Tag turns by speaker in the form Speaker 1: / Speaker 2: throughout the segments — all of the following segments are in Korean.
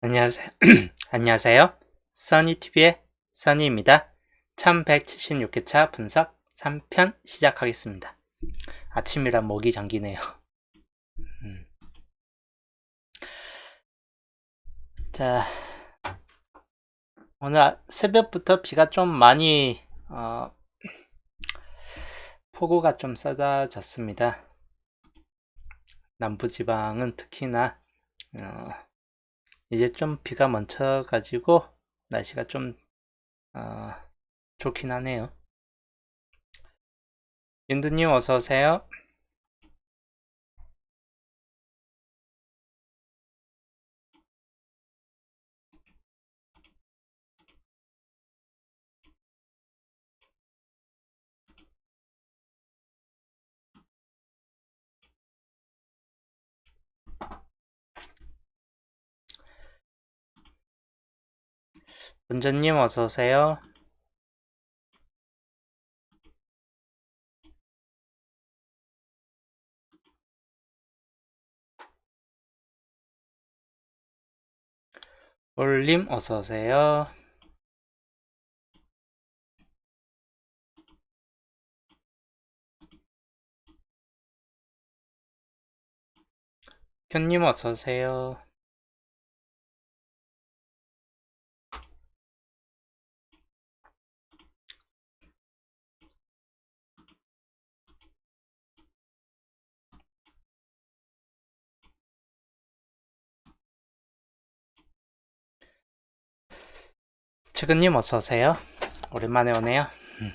Speaker 1: 안녕하세요. 안녕하세요. 써니TV의 써니입니다. 1176회차 분석 3편 시작하겠습니다. 아침이라 목이 잠기네요. 음. 자, 오늘 새벽부터 비가 좀 많이, 어, 폭우가 좀 쏟아졌습니다. 남부지방은 특히나, 어, 이제 좀 비가 멈춰 가지고 날씨가 좀 어, 좋긴 하네요. 윤두님 어서 오세요. 은전님 어서 오세요. 올림 어서 오세요. 현님 어서 오세요. 최근님 어서 오세요. 오랜만에 오네요. 음,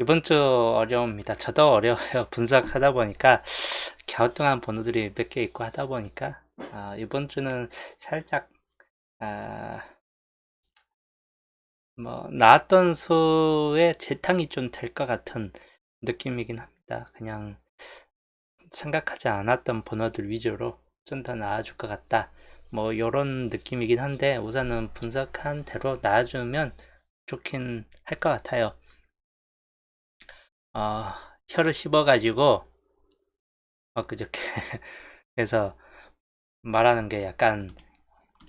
Speaker 1: 이번 주 어려웁니다. 저도 어려워요. 분석하다 보니까 갸우뚱한 번호들이 몇 개 있고 하다 보니까 아, 이번 주는 살짝 아, 뭐 나왔던 수의 재탕이 좀 될 것 같은 느낌이긴 합니다. 그냥 생각하지 않았던 번호들 위주로 좀 더 나아줄 것 같다. 뭐 이런 느낌이긴 한데 우선은 분석한 대로 나와주면 좋긴 할 것 같아요. 어, 혀를 씹어가지고 엊그저께 그래서 말하는 게 약간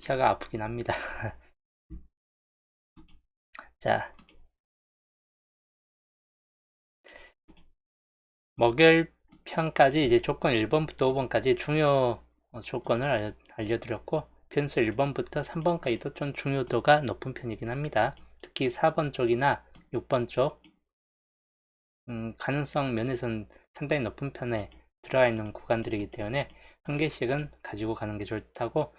Speaker 1: 혀가 아프긴 합니다. 자, 목요일 편까지 이제 조건 1번부터 5번까지 중요 조건을 알려드렸고 변수 1번부터 3번까지도 좀 중요도가 높은 편이긴 합니다. 특히 4번 쪽이나 6번 쪽 음, 가능성 면에서는 상당히 높은 편에 들어가 있는 구간들이기 때문에 한 개씩은 가지고 가는 게 좋다고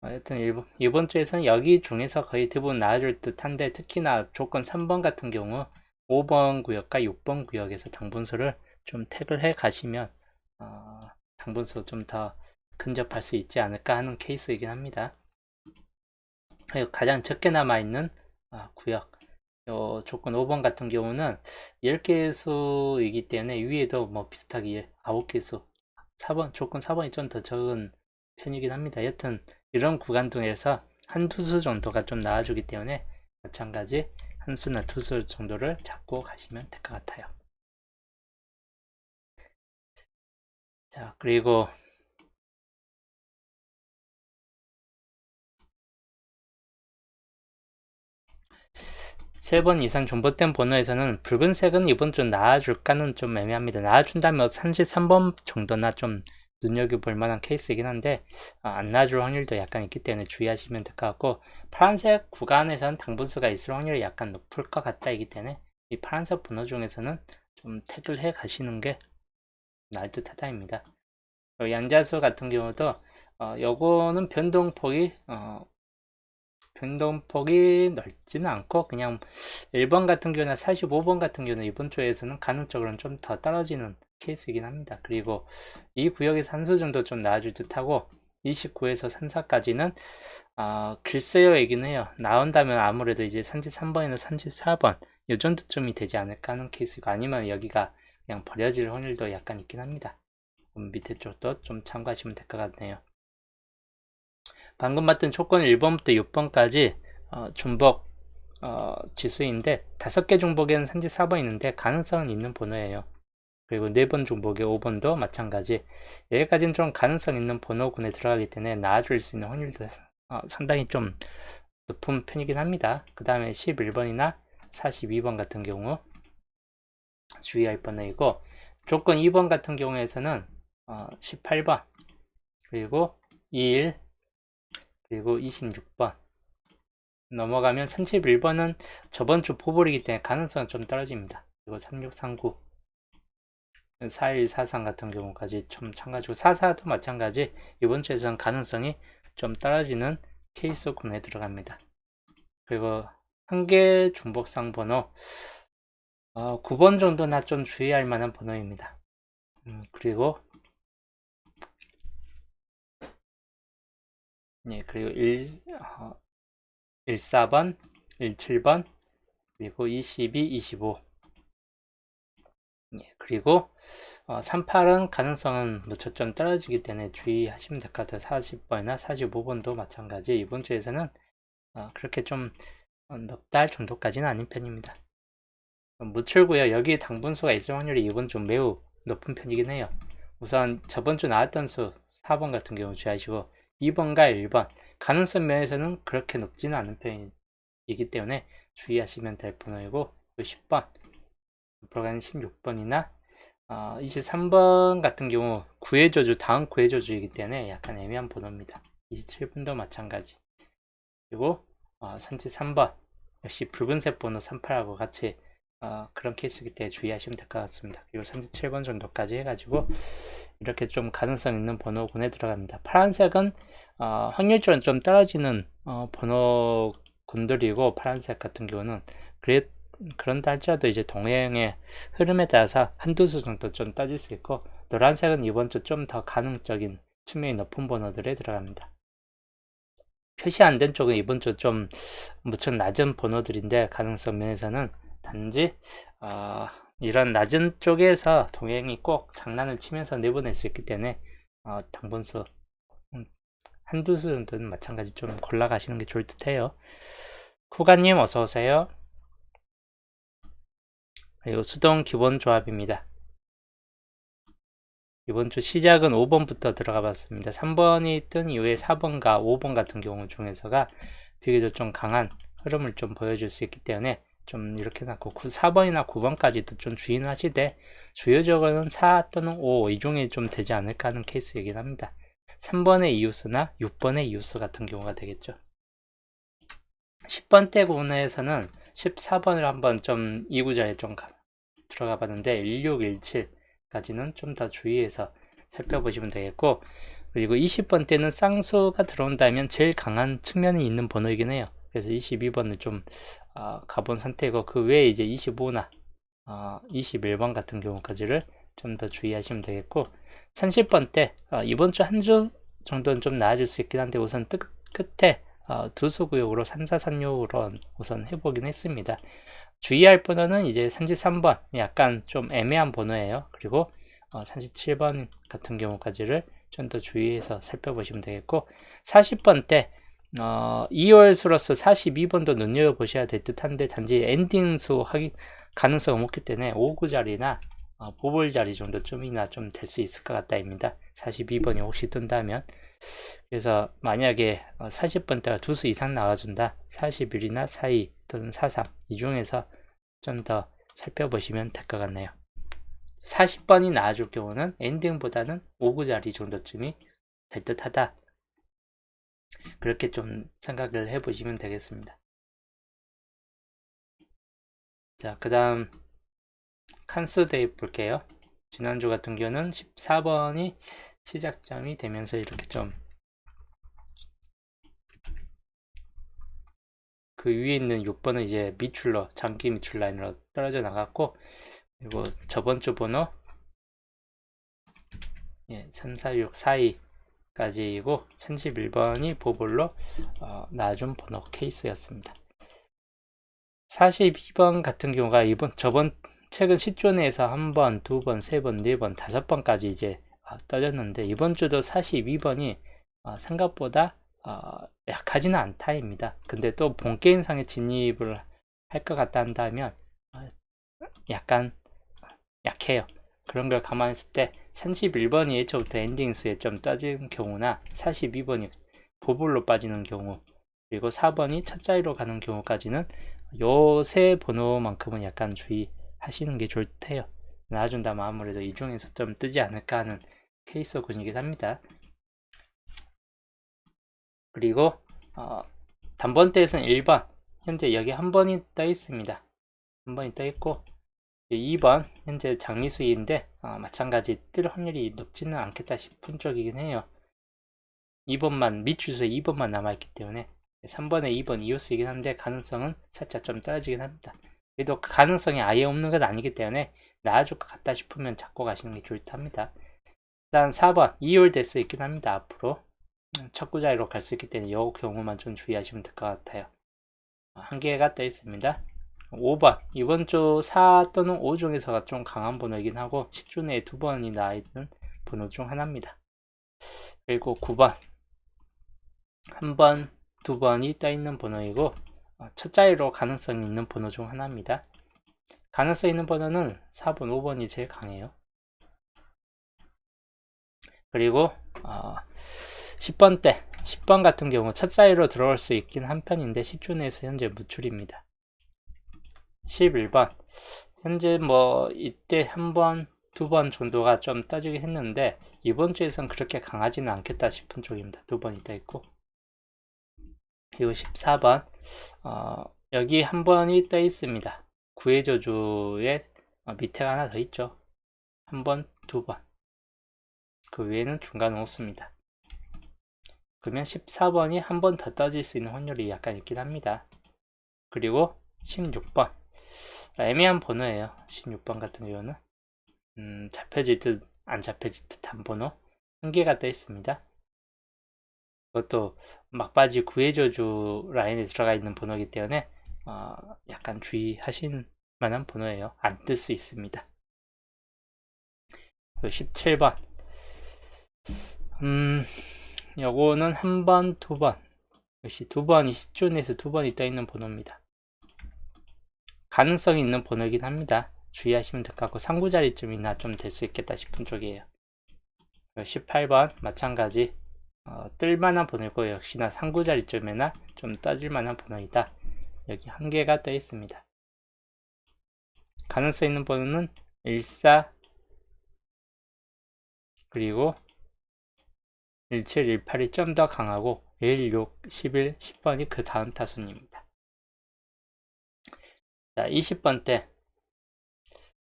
Speaker 1: 하여튼 일본, 이번 주에서는 여기 중에서 거의 대부분 나아줄 듯한데 특히나 조건 3번 같은 경우 5번 구역과 6번 구역에서 당분수를 좀 택을 해 가시면 어, 당분수 좀더 근접할 수 있지 않을까 하는 케이스이긴 합니다. 그리고 가장 적게 남아있는 어, 구역 요 조건 5번 같은 경우는 10개수이기 때문에 위에도 뭐 비슷하게 9개수 4번 조건 4번이 좀 더 적은 편이긴 합니다. 여튼 이런 구간 중에서 한두 수 정도가 좀 나와주기 때문에 마찬가지 한 수나 두 수 정도를 잡고 가시면 될 것 같아요. 자, 그리고 세 번 이상 존버된 번호에서는 붉은색은 이번 주 나와줄까는 좀 애매합니다. 나와준다면 33번 정도나 좀 눈여겨볼 만한 케이스이긴 한데 어, 안 나와줄 확률도 약간 있기 때문에 주의하시면 될 것 같고 파란색 구간에서는 당분수가 있을 확률이 약간 높을 것 같다 이기 때문에 이 파란색 번호 중에서는 좀 택을 해 가시는 게 나을 듯 하다입니다. 양자수 같은 경우도 어, 요거는 변동폭이 어, 변동폭이 넓지는 않고 그냥 1번 같은 경우나 45번 같은 경우는 이번 주에서는 가능적으로는 좀 더 떨어지는 케이스이긴 합니다. 그리고 이 구역에서 한수 정도 좀 나아줄 듯하고 29에서 34까지는 어, 글쎄요 얘기는 해요. 나온다면 아무래도 이제 33번이나 34번 이 정도쯤이 되지 않을까 하는 케이스고 아니면 여기가 그냥 버려질 확률도 약간 있긴 합니다. 밑에 쪽도 좀 참고하시면 될 것 같네요. 방금 봤던 조건 1번부터 6번까지 어, 중복 어, 지수인데 다섯 개 중복에는 34번 있는데 가능성은 있는 번호예요. 그리고 네번 중복에 5번도 마찬가지 여기까지는 좀 가능성 있는 번호군에 들어가기 때문에 나아줄 수 있는 확률도 어, 상당히 좀 높은 편이긴 합니다. 그 다음에 11번이나 42번 같은 경우 주의할 번호이고 조건 2번 같은 경우에서는 어, 18번 그리고 21 그리고 26번 넘어가면 31번은 저번 주 포볼이기 때문에 가능성은 좀 떨어집니다. 그리고 3639 4143 같은 경우까지 좀 마찬가지고 44도 마찬가지 이번 주에서는 가능성이 좀 떨어지는 케이스 군에 들어갑니다. 그리고 한계 중복상 번호 어, 9번 정도나 좀 주의할 만한 번호입니다. 음, 그리고 예, 그리고 1, 어, 14번, 17번, 그리고 22, 25 예, 그리고 어, 38은 가능성은 무척 좀 떨어지기 때문에 주의하시면 될 것 같아요. 40번이나 45번도 마찬가지 이번 주에서는 어, 그렇게 좀 높다 할 정도까지는 아닌 편입니다. 무출고요. 여기 당분수가 있을 확률이 이번 주 매우 높은 편이긴 해요. 우선 저번 주 나왔던 수 4번 같은 경우 주의하시고 2번과 1번 가능성 면에서는 그렇게 높지는 않은 편이기 때문에 주의하시면 될 번호이고 10번 앞으로 가는 16번이나 어, 23번 같은 경우 구해저주 다음 구해저주이기 때문에 약간 애매한 번호입니다. 27번도 마찬가지 그리고 어, 33번 역시 붉은색 번호 38하고 같이 어, 그런 케이스이기 때문에 주의하시면 될 것 같습니다. 그리고 37번 정도까지 해가지고 이렇게 좀 가능성 있는 번호군에 들어갑니다. 파란색은 어, 확률적으로 좀 떨어지는 어, 번호군들이고 파란색 같은 경우는 그래, 그런다 할지라도 이제 동행의 흐름에 따라서 한두 수 정도 좀 따질 수 있고 노란색은 이번 주 좀 더 가능적인 측면이 높은 번호들에 들어갑니다. 표시 안 된 쪽은 이번 주 좀 무척 낮은 번호들인데 가능성 면에서는 단지 어, 이런 낮은 쪽에서 동행이 꼭 장난을 치면서 내보낼 수 있기 때문에 어, 당분수 음, 한두 수 정도는 마찬가지 좀 골라가시는 게 좋을 듯해요. 쿠가님 어서 오세요. 그리고 수동 기본 조합입니다. 이번 주 시작은 5번부터 들어가 봤습니다. 3번이 뜬 이후에 4번과 5번 같은 경우 중에서가 비교적 좀 강한 흐름을 좀 보여줄 수 있기 때문에 좀 이렇게 놨고 4번이나 9번까지도 좀 주의는 하시되 주요적으로는 4 또는 5 이 중에 좀 되지 않을까 하는 케이스이긴 합니다. 3번의 이웃수나 6번의 이웃수 같은 경우가 되겠죠. 10번대 구문에서는 14번을 한번 좀 이구자에 좀 들어가 봤는데 1617까지는 좀 더 주의해서 살펴보시면 되겠고 그리고 20번 때는 쌍수가 들어온다면 제일 강한 측면이 있는 번호이긴 해요. 그래서 22번을 좀 어, 가본 상태고 그 외에 이제 25나 어, 21번 같은 경우까지를 좀 더 주의하시면 되겠고 30번 때 어, 이번 주 한 주 정도는 좀 나아질 수 있긴 한데 우선 뜻, 끝에 어, 두수 구역으로 3436으로 우선 해보긴 했습니다. 주의할 번호는 이제 33번 약간 좀 애매한 번호예요. 그리고 어, 37번 같은 경우까지를 좀 더 주의해서 살펴보시면 되겠고 40번 때 어, 2월 수로서 42번도 눈여겨보셔야 될 듯한데 단지 엔딩수 확인 가능성은 없기 때문에 5구 자리나 어, 보볼 자리 정도 좀이나 좀 될 수 있을 것 같다입니다. 42번이 혹시 뜬다면 그래서 만약에 40번 어, 대가 두 수 이상 나와준다 41이나 42 또는 43 이 중에서 좀 더 살펴보시면 될 것 같네요. 40번이 나와줄 경우는 엔딩보다는 5구 자리 정도쯤이 될 듯하다 그렇게 좀 생각을 해 보시면 되겠습니다. 자, 그 다음 칸스 대입 볼게요. 지난주 같은 경우는 14번이 시작점이 되면서 이렇게 좀 그 위에 있는 6번은 이제 미출러, 장기 미출 라인으로 떨어져 나갔고 그리고 저번 주 번호 예, 3, 4, 6, 4, 2 까지이고 31번이 보볼로 어, 나준 번호 케이스였습니다. 42번 같은 경우가 이번 저번 최근 시존에서 한 번, 두 번, 세 번, 네 번, 다섯 번까지 이제 어, 떠졌는데 이번 주도 42번이 어, 생각보다 어, 약하지는 않다입니다. 근데 또 본 게임상에 진입을 할 것 같다 한다면 어, 약간 약해요. 그런 걸 감안했을 때 31번이 애초부터 엔딩 수에 좀 떠진 경우나 42번이 보불로 빠지는 경우 그리고 4번이 첫 자리로 가는 경우까지는 요세 번호만큼은 약간 주의하시는 게 좋대요. 나와준다면 아무래도 이 중에서 좀 뜨지 않을까 하는 케이스군이긴 합니다. 그리고 어, 단번대에서는 1번 현재 여기 한 번이 떠 있습니다. 한 번이 떠 있고 2번 현재 장미수인데 어, 마찬가지 뜰 확률이 높지는 않겠다 싶은 쪽이긴 해요. 2번만 밑줄수에 2번만 남아있기 때문에 3번에 2번 이오스이긴 한데 가능성은 살짝 좀 떨어지긴 합니다. 그래도 그 가능성이 아예 없는 건 아니기 때문에 나아질 것 같다 싶으면 잡고 가시는 게 좋을 듯 합니다. 일단 4번 2홀 될수 있긴 합니다. 앞으로 음, 첫 구자리로 갈 수 있기 때문에 이 경우만 좀 주의하시면 될 것 같아요. 한 개가 떠 있습니다. 5번 이번 주 4 또는 5 중에서가 좀 강한 번호이긴 하고 10주 내에 두 번이 나와 있는 번호 중 하나입니다. 그리고 9번 한 번, 두 번이 떠 있는 번호이고 어, 첫 자리로 가능성이 있는 번호 중 하나입니다. 가능성 있는 번호는 4번, 5번이 제일 강해요. 그리고 어, 10번 때 10번 같은 경우 첫 자리로 들어올 수 있긴 한 편인데 시중에서 현재 무출입니다. 11번 현재 뭐 이때 한 번, 두 번 정도가 좀 떠주긴 했는데 이번 주에선 그렇게 강하지는 않겠다 싶은 쪽입니다. 두 번이 떠 있고 그리고 14번 어, 여기 한 번이 떠 있습니다. 구해저주에 어, 밑에가 하나 더 있죠. 한 번, 두 번. 그 외에는 중간은 없습니다. 그러면 14번이 한 번 더 떠질 수 있는 확률이 약간 있긴 합니다. 그리고 16번 애매한 번호예요. 16번 같은 경우는 음, 잡혀질 듯 안 잡혀질 듯한 번호 한 개가 떠 있습니다. 그것도 막바지 구해저주 라인에 들어가 있는 번호이기 때문에 어, 약간 주의하신 만한 번호예요. 안 뜰 수 있습니다. 17번 음 요거는 한 번, 두 번. 역시 두 번이 시존에서 두 번이 떠 있는 번호입니다. 가능성이 있는 번호이긴 합니다. 주의하시면 될 것 같고 상구자리쯤이나 좀 될 수 있겠다 싶은 쪽이에요. 18번 마찬가지 어, 뜰만한 번호고 역시나 상구자리쯤에나 좀 떠질만한 번호이다. 여기 한 개가 떠 있습니다. 가능성 있는 번호는 14 그리고 17, 18이 좀 더 강하고 1, 6, 11, 10번이 그 다음 타순입니다. 자, 20번 때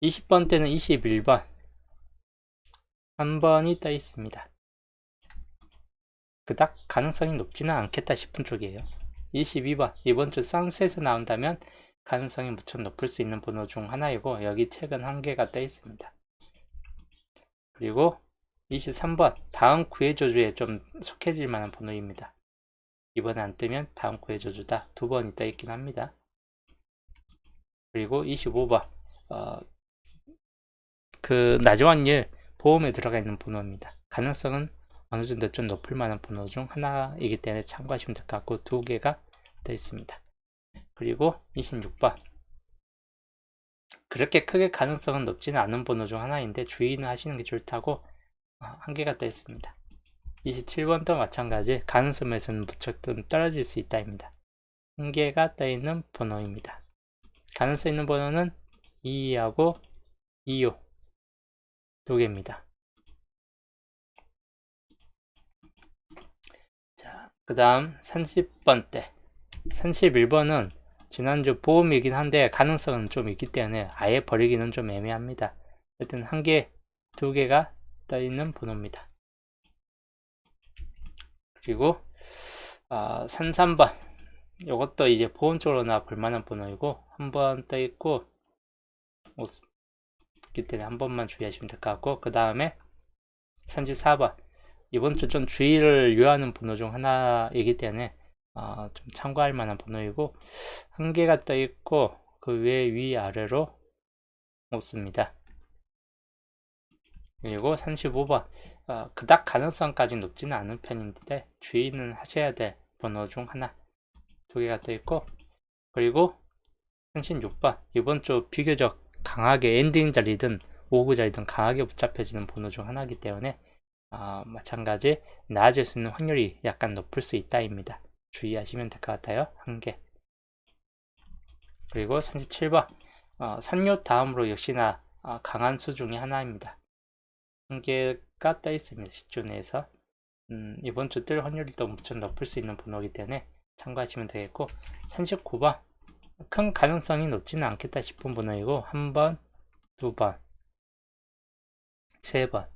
Speaker 1: 20번 때는 21번 한 번이 떠 있습니다. 그닥 가능성이 높지는 않겠다 싶은 쪽이에요. 22번 이번 주 쌍수에서 나온다면 가능성이 무척 높을 수 있는 번호 중 하나이고 여기 책은 한 개가 떠 있습니다. 그리고 23번 다음 구해저주에 좀 속해질 만한 번호입니다. 이번에 안 뜨면 다음 구해저주다 두 번이 떠 있긴 합니다. 그리고 25번 어, 그 낮은 확률 보험에 들어가 있는 번호입니다. 가능성은 어느 정도 좀 높을 만한 번호 중 하나이기 때문에 참고하시면 될 것 같고 두 개가 떠 있습니다. 그리고 26번 그렇게 크게 가능성은 높지는 않은 번호 중 하나인데 주의는 하시는 게 좋다고 아, 한 개가 떠 있습니다. 27번도 마찬가지 가능성에서는 무척 좀 떨어질 수 있다입니다. 한 개가 떠 있는 번호입니다. 가능성 있는 번호는 2하고 2호 두 개입니다. 자, 그 다음 30번대 31번은 지난주 보험이긴 한데 가능성은 좀 있기 때문에 아예 버리기는 좀 애매합니다. 하여튼 한 개, 두 개가 떠 있는 번호입니다. 그리고 아, 33번 이것도 이제 보험 쪽으로 나 볼만한 번호이고 한 번 떠 있고 때문에 한 번만 주의하시면 될 것 같고 그 다음에 34번. 이번 주 좀 주의를 요하는 번호 중 하나이기 때문에 어, 좀 참고할 만한 번호이고 한 개가 떠 있고 그외 위아래로 없습니다. 그리고 35번. 어, 그닥 가능성까지 높지는 않은 편인데 주의는 하셔야 될 번호 중 하나. 두 개가 떠 있고 그리고 36번 이번 주 비교적 강하게 엔딩 자리든 오구 자리든 강하게 붙잡혀지는 번호 중 하나이기 때문에 어, 마찬가지 나아질 수 있는 확률이 약간 높을 수 있다입니다. 주의하시면 될 것 같아요. 한 개. 그리고 37번 어, 산요 다음으로 역시나 어, 강한 수 중의 하나입니다. 한 개가 떠 있습니다. 시주 내에서 음, 이번 주 뜰 확률이 또 무척 높을 수 있는 번호이기 때문에 참고하시면 되겠고 39번 큰 가능성이 높지는 않겠다 싶은 번호이고 한 번, 두 번, 세 번,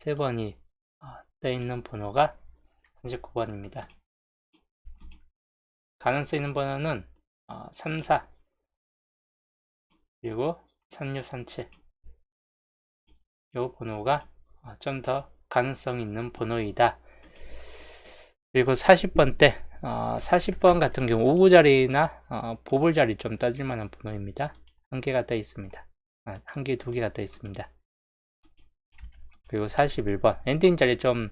Speaker 1: 세 번이 어, 떠 있는 번호가 39번입니다. 가능성 있는 번호는 어, 3, 4 그리고 36, 37 이 번호가 어, 좀더 가능성 있는 번호이다. 그리고 40번 때 어, 40번 같은 경우 5구 자리나 어, 보불 자리 좀 따질 만한 번호입니다. 한 개가 떠 있습니다. 아, 한 개, 두 개가 떠 있습니다. 그리고 41번 엔딩 자리 좀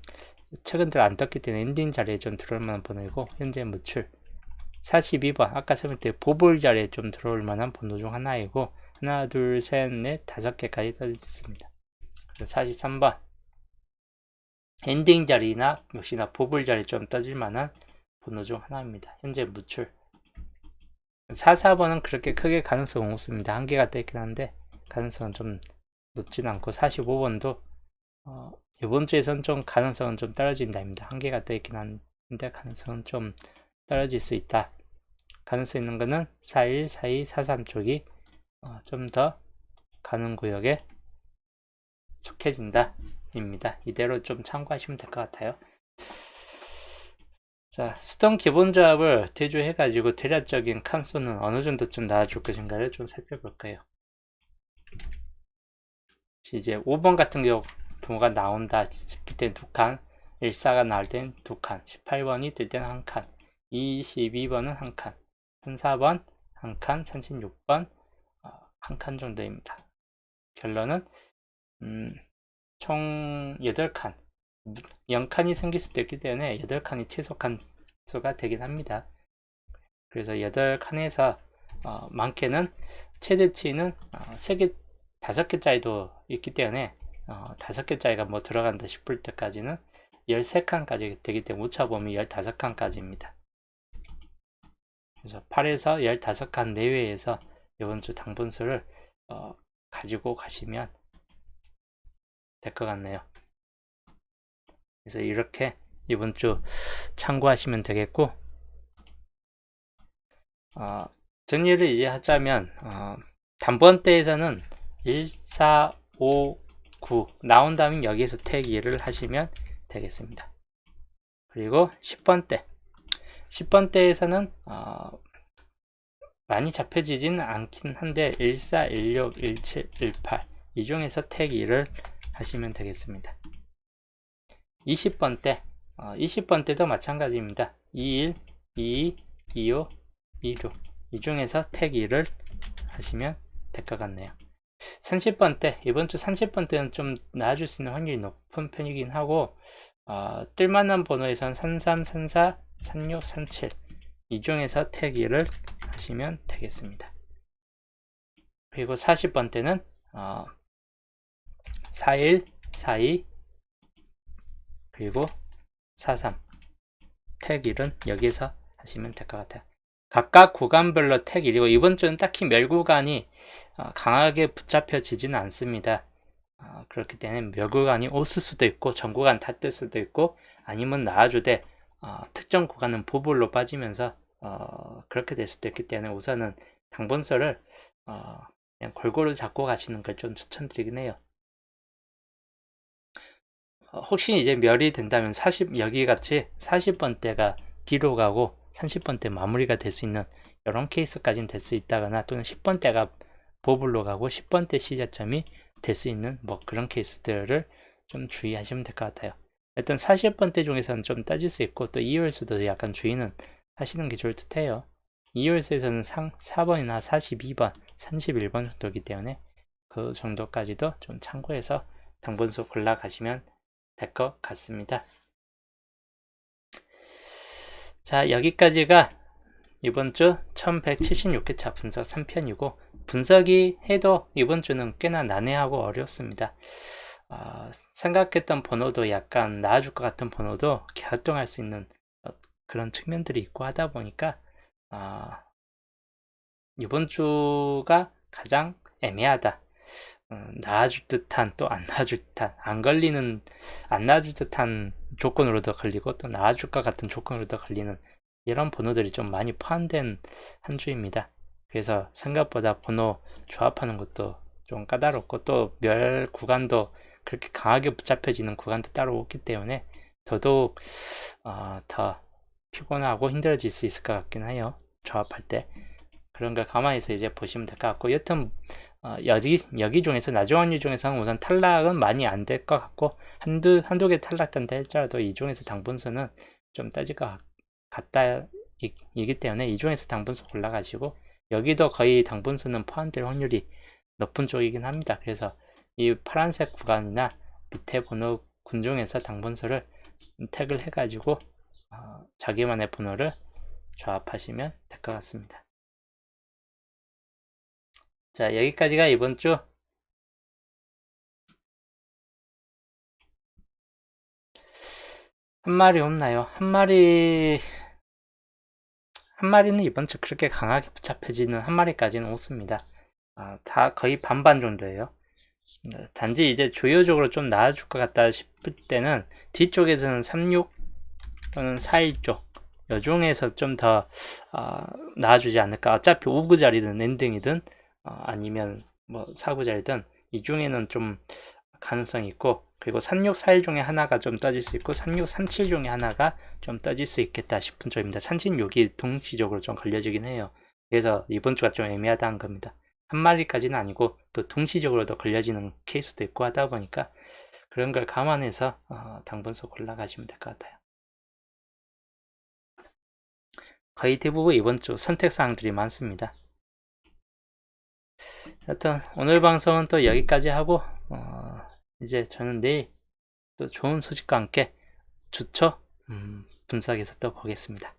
Speaker 1: 최근 들어 안 떴기 때문에 엔딩 자리에 좀 들어올 만한 번호이고 현재 무출 42번 아까 설명 때 보불 자리에 좀 들어올 만한 번호 중 하나이고 하나 둘 셋 넷 다섯 개까지 떠 있습니다. 그리고 43번 엔딩 자리나 역시나 보불 자리 좀 떠질 만한 번호 중 하나입니다. 현재 무출 44번은 그렇게 크게 가능성은 없습니다. 한 개가 떠있긴 한데 가능성은 좀 높진 않고 45번도 어, 이번 주에선 좀 가능성은 좀 떨어진다입니다. 한 개가 떠있긴 한데 가능성은 좀 떨어질 수 있다. 가능성 있는 거는 41, 42, 43 쪽이 어, 좀더 가능 구역에 속해진다 입니다. 이대로 좀 참고하시면 될 것 같아요. 자, 수동 기본 조합을 대조해 가지고 대략적인 칸수는 어느 정도 좀 나와줄 것인가를 좀 살펴볼까요? 이제 5번 같은 경우 부모가 나온다 싶을 땐 두 칸, 14가 나올 땐 두 칸, 18번이 뜰 때는 한 칸, 22번은 한 칸, 34번 한 칸, 36번 어, 한칸 정도입니다. 결론은 음, 총 8칸 0칸이 생길 수도 있기 때문에 8칸이 최소 칸 수가 되긴 합니다. 그래서 8칸에서 어, 많게는 최대치는 어, 3개, 5개짜리도 있기 때문에 어, 5개짜리가 뭐 들어간다 싶을 때까지는 13칸까지 되기 때문에 오차범위 15칸까지입니다. 그래서 8에서 15칸 내외에서 이번 주 당분수를 어, 가지고 가시면 될 것 같네요. 그래서 이렇게 이번 주 참고하시면 되겠고 어, 정리를 이제 하자면 어, 단번대에서는 1, 4, 5, 9 나온 다음에 여기에서 택 2를 하시면 되겠습니다. 그리고 10번대 10번대에서는 어, 많이 잡혀지지는 않긴 한데 14, 16, 17, 18 이 중에서 택 2를 하시면 되겠습니다. 20번 때, 어, 20번 때도 마찬가지입니다. 21, 22, 25, 26. 이 중에서 택 2를 하시면 될 것 같네요. 30번 때, 이번 주 30번 때는 좀 나아질 수 있는 확률이 높은 편이긴 하고, 어, 뜰만한 번호에선 33, 34, 36, 37. 이 중에서 택 2를 하시면 되겠습니다. 그리고 40번 때는, 어, 41, 42, 그리고 43 택 1은 여기서 하시면 될 것 같아요. 각각 구간별로 택 1이고 이번 주는 딱히 멸구간이 어, 강하게 붙잡혀지지는 않습니다. 어, 그렇기 때문에 멸구간이 없을 수도 있고 전구간 탔을 수도 있고 아니면 나아주되 어, 특정 구간은 보불로 빠지면서 그렇게 될 수도 있기 때문에 우선은 당분서를 그냥 골고루 잡고 가시는 걸 좀 추천드리긴 해요. 혹시 이제 멸이 된다면 40 여기 같이 40번대가 뒤로 가고 30번대 마무리가 될 수 있는 이런 케이스까지는 될 수 있다거나 또는 10번대가 보블로 가고 10번대 시작점이 될 수 있는 뭐 그런 케이스들을 좀 주의하시면 될 것 같아요. 일단 40번대 중에서는 좀 따질 수 있고 또 2월수도 약간 주의는 하시는 게 좋을 듯 해요. 2월수에서는 4번이나 42번, 31번 정도이기 때문에 그 정도까지도 좀 참고해서 당분수 골라가시면 될 것 같습니다. 자, 여기까지가 이번 주 1176회차 분석 3편이고 분석이 해도 이번 주는 꽤나 난해하고 어렵습니다. 어, 생각했던 번호도 약간 나아질 것 같은 번호도 결정할 수 있는 어, 그런 측면들이 있고 하다 보니까 어, 이번 주가 가장 애매하다. 음, 나아줄 듯한 또 안 나아줄 듯한 안 걸리는 안 나아줄 듯한 조건으로도 걸리고 또 나아줄 것 같은 조건으로도 걸리는 이런 번호들이 좀 많이 포함된 한 주입니다. 그래서 생각보다 번호 조합하는 것도 좀 까다롭고 또 멸 구간도 그렇게 강하게 붙잡혀지는 구간도 따로 없기 때문에 더더욱 어, 더 피곤하고 힘들어질 수 있을 것 같긴 해요. 조합할 때. 그런 걸 감안해서 이제 보시면 될 것 같고 여튼 어, 여기, 여기 중에서 나중원유 중에서는 우선 탈락은 많이 안 될 것 같고 한두 한두 개 탈락된다 할지라도 이 중에서 당분수는 좀 따질 것 같다 이, 이기 때문에 이 중에서 당분수 골라가시고 여기도 거의 당분수는 포함될 확률이 높은 쪽이긴 합니다. 그래서 이 파란색 구간이나 밑에 번호 군 중에서 당분수를 택을 해가지고 어, 자기만의 번호를 조합하시면 될 것 같습니다. 자, 여기까지가 이번 주 한 마리 없나요? 한 마리 한 마리는 이번 주 그렇게 강하게 붙잡혀지는 한 마리까지는 없습니다. 아, 다 거의 반반 정도예요. 네, 단지 이제 조효적으로 좀 나아질 것 같다 싶을 때는 뒤쪽에서는 36 또는 41 쪽, 요 중에서 좀더 어, 나아주지 않을까. 어차피 5구 자리든 엔딩이든 어, 아니면 뭐 4구 자리든 이 중에는 좀 가능성이 있고 그리고 3641 중에 하나가 좀 떠질 수 있고 3637 중에 하나가 좀 떠질 수 있겠다 싶은 쪽입니다. 36이 동시적으로 좀 걸려지긴 해요. 그래서 이번 주가 좀 애매하다는 겁니다. 한 마리까지는 아니고 또 동시적으로도 걸려지는 케이스도 있고 하다 보니까 그런 걸 감안해서 어, 당분수 골라가시면 될 것 같아요. 거의 대부분 이번 주 선택사항들이 많습니다. 여튼 오늘 방송은 또 여기까지 하고 어, 이제 저는 내일 또 좋은 소식과 함께 좋죠? 음, 분석해서 또 보겠습니다.